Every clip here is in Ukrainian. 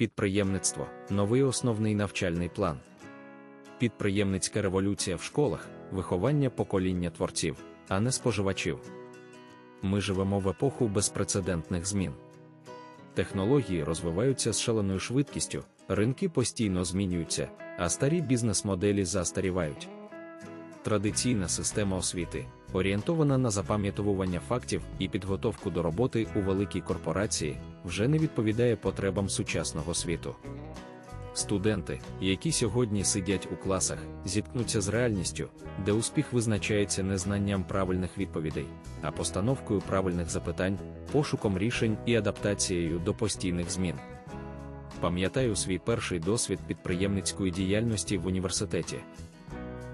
Підприємництво новий основний навчальний план. Підприємницька революція в школах, виховання покоління творців, а не споживачів. Ми живемо в епоху безпрецедентних змін. Технології розвиваються з шаленою швидкістю, ринки постійно змінюються, а старі бізнес-моделі застарівають. Традиційна система освіти, орієнтована на запам'ятовування фактів і підготовку до роботи у великій корпорації, вже не відповідає потребам сучасного світу. Студенти, які сьогодні сидять у класах, зіткнуться з реальністю, де успіх визначається не знанням правильних відповідей, а постановкою правильних запитань, пошуком рішень і адаптацією до постійних змін. Пам'ятаю свій перший досвід підприємницької діяльності в університеті.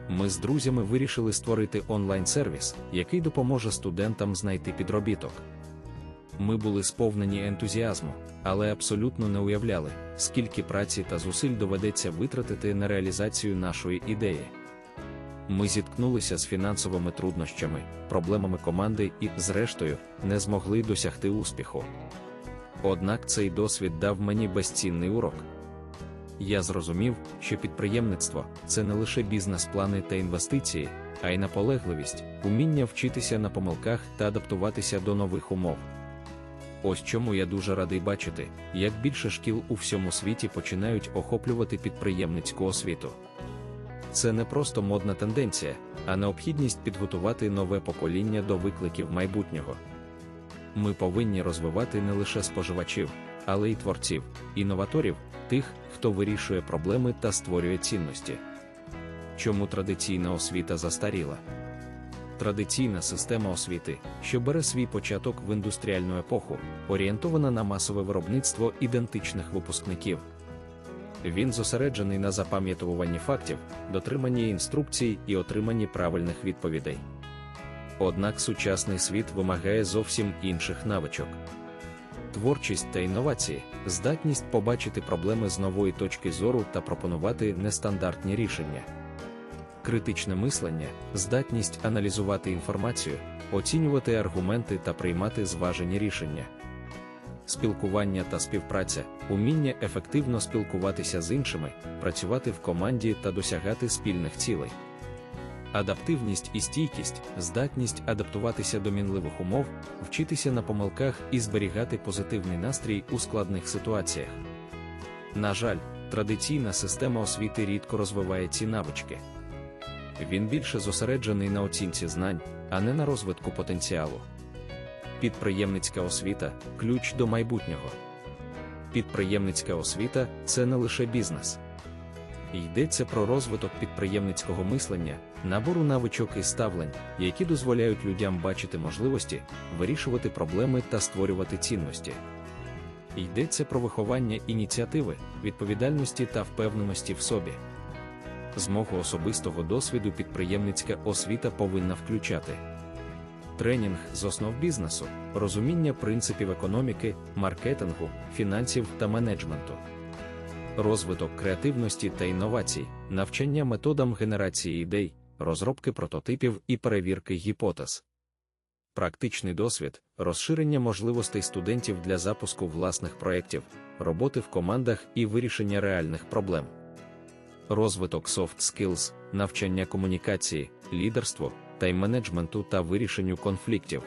Ми з друзями вирішили створити онлайн-сервіс, який допоможе студентам знайти підробіток. Ми були сповнені ентузіазму, але абсолютно не уявляли, скільки праці та зусиль доведеться витратити на реалізацію нашої ідеї. Ми зіткнулися з фінансовими труднощами, проблемами команди і, зрештою, не змогли досягти успіху. Однак цей досвід дав мені безцінний урок. Я зрозумів, що підприємництво це не лише бізнес-плани та інвестиції, а й наполегливість, уміння вчитися на помилках та адаптуватися до нових умов. Ось чому я дуже радий бачити, як більше шкіл у всьому світі починають охоплювати підприємницьку освіту. Це не просто модна тенденція, а необхідність підготувати нове покоління до викликів майбутнього. Ми повинні розвивати не лише споживачів, але й творців, інноваторів, тих, хто вирішує проблеми та створює цінності. Чому традиційна освіта застаріла? Традиційна система освіти, що бере свій початок в індустріальну епоху, орієнтована на масове виробництво ідентичних випускників. Він зосереджений на запам'ятовуванні фактів, дотриманні інструкцій і отриманні правильних відповідей. Однак сучасний світ вимагає зовсім інших навичок. Творчість та інновації, здатність побачити проблеми з нової точки зору та пропонувати нестандартні рішення. Критичне мислення, здатність аналізувати інформацію, оцінювати аргументи та приймати зважені рішення. Спілкування та співпраця, уміння ефективно спілкуватися з іншими, працювати в команді та досягати спільних цілей. Адаптивність і стійкість, здатність адаптуватися до мінливих умов, вчитися на помилках і зберігати позитивний настрій у складних ситуаціях. На жаль, традиційна система освіти рідко розвиває ці навички. Він більше зосереджений на оцінці знань, а не на розвитку потенціалу. Підприємницька освіта ключ до майбутнього. Підприємницька освіта це не лише бізнес. Йдеться про розвиток підприємницького мислення, набору навичок і ставлень, які дозволяють людям бачити можливості, вирішувати проблеми та створювати цінності. Йдеться про виховання ініціативи, відповідальності та впевненості в собі. З мого особистого досвіду підприємницька освіта повинна включати тренінг з основ бізнесу, розуміння принципів економіки, маркетингу, фінансів та менеджменту розвиток креативності та інновацій, навчання методам генерації ідей, розробки прототипів і перевірки гіпотез. Практичний досвід, розширення можливостей студентів для запуску власних проєктів, роботи в командах і вирішення реальних проблем. Розвиток soft skills, навчання комунікації, лідерству, тайм-менеджменту та вирішенню конфліктів.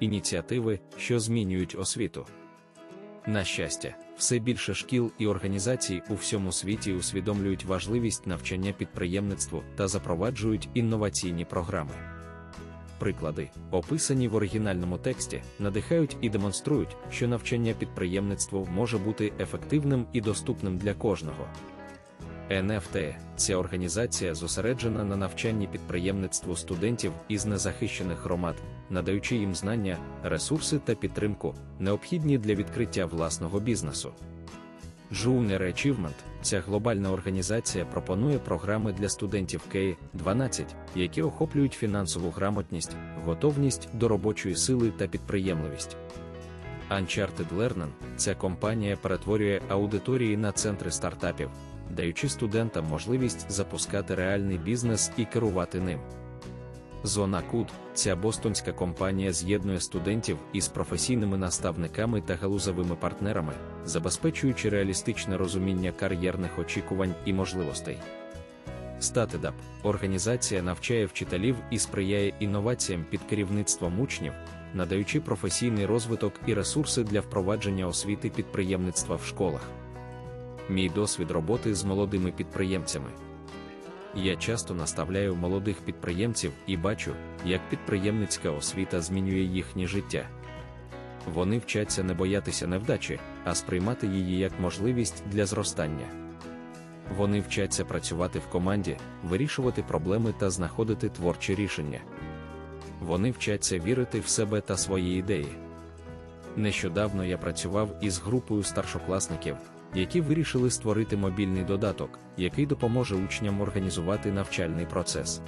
Ініціативи, що змінюють освіту. На щастя, все більше шкіл і організацій у всьому світі усвідомлюють важливість навчання підприємництву та запроваджують інноваційні програми. Приклади, описані в оригінальному тексті, надихають і демонструють, що навчання підприємництву може бути ефективним і доступним для кожного. NFT – ця організація зосереджена на навчанні підприємництву студентів із незахищених громад, надаючи їм знання, ресурси та підтримку, необхідні для відкриття власного бізнесу. Junior Achievement – ця глобальна організація пропонує програми для студентів КЕІ 12, які охоплюють фінансову грамотність, готовність до робочої сили та підприємливість. Uncharted Learning – ця компанія перетворює аудиторії на центри стартапів даючи студентам можливість запускати реальний бізнес і керувати ним. Зона Куд, ця бостонська компанія з'єднує студентів із професійними наставниками та галузовими партнерами, забезпечуючи реалістичне розуміння кар'єрних очікувань і можливостей. Статедап організація навчає вчителів і сприяє інноваціям під керівництвом учнів, надаючи професійний розвиток і ресурси для впровадження освіти підприємництва в школах. Мій досвід роботи з молодими підприємцями. Я часто наставляю молодих підприємців і бачу, як підприємницька освіта змінює їхнє життя. Вони вчаться не боятися невдачі, а сприймати її як можливість для зростання. Вони вчаться працювати в команді, вирішувати проблеми та знаходити творчі рішення. Вони вчаться вірити в себе та свої ідеї. Нещодавно я працював із групою старшокласників, які вирішили створити мобільний додаток, який допоможе учням організувати навчальний процес.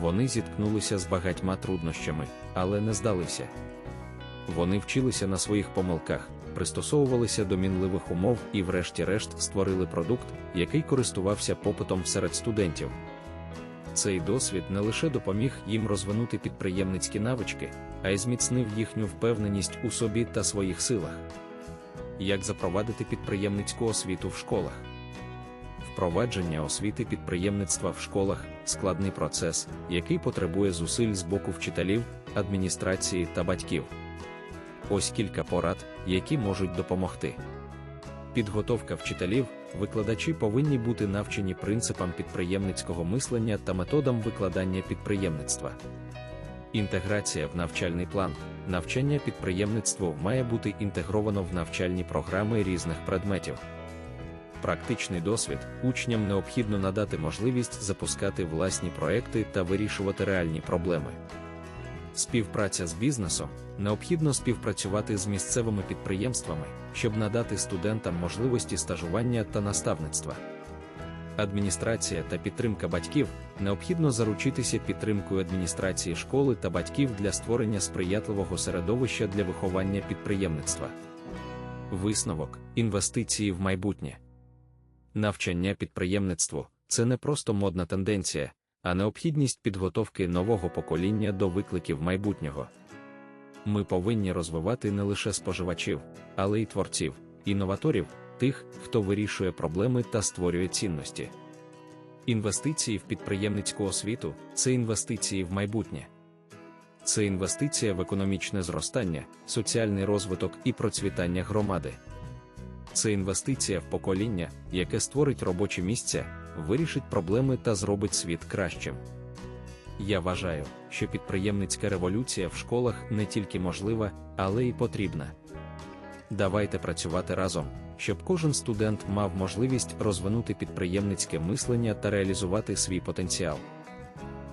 Вони зіткнулися з багатьма труднощами, але не здалися. Вони вчилися на своїх помилках, пристосовувалися до мінливих умов і, врешті-решт, створили продукт, який користувався попитом серед студентів. Цей досвід не лише допоміг їм розвинути підприємницькі навички, а й зміцнив їхню впевненість у собі та своїх силах. Як запровадити підприємницьку освіту в школах? Впровадження освіти підприємництва в школах складний процес, який потребує зусиль з боку вчителів, адміністрації та батьків. Ось кілька порад, які можуть допомогти. Підготовка вчителів, викладачі повинні бути навчені принципам підприємницького мислення та методам викладання підприємництва. Інтеграція в навчальний план. Навчання підприємництву має бути інтегровано в навчальні програми різних предметів. Практичний досвід учням необхідно надати можливість запускати власні проекти та вирішувати реальні проблеми. Співпраця з бізнесом необхідно співпрацювати з місцевими підприємствами, щоб надати студентам можливості стажування та наставництва. Адміністрація та підтримка батьків необхідно заручитися підтримкою адміністрації школи та батьків для створення сприятливого середовища для виховання підприємництва. Висновок інвестиції в майбутнє. Навчання підприємництву це не просто модна тенденція, а необхідність підготовки нового покоління до викликів майбутнього. Ми повинні розвивати не лише споживачів, але й творців, інноваторів, тих, хто вирішує проблеми та створює цінності. Інвестиції в підприємницьку освіту це інвестиції в майбутнє. Це інвестиція в економічне зростання, соціальний розвиток і процвітання громади. Це інвестиція в покоління, яке створить робочі місця, вирішить проблеми та зробить світ кращим. Я вважаю, що підприємницька революція в школах не тільки можлива, але й потрібна. Давайте працювати разом, щоб кожен студент мав можливість розвинути підприємницьке мислення та реалізувати свій потенціал.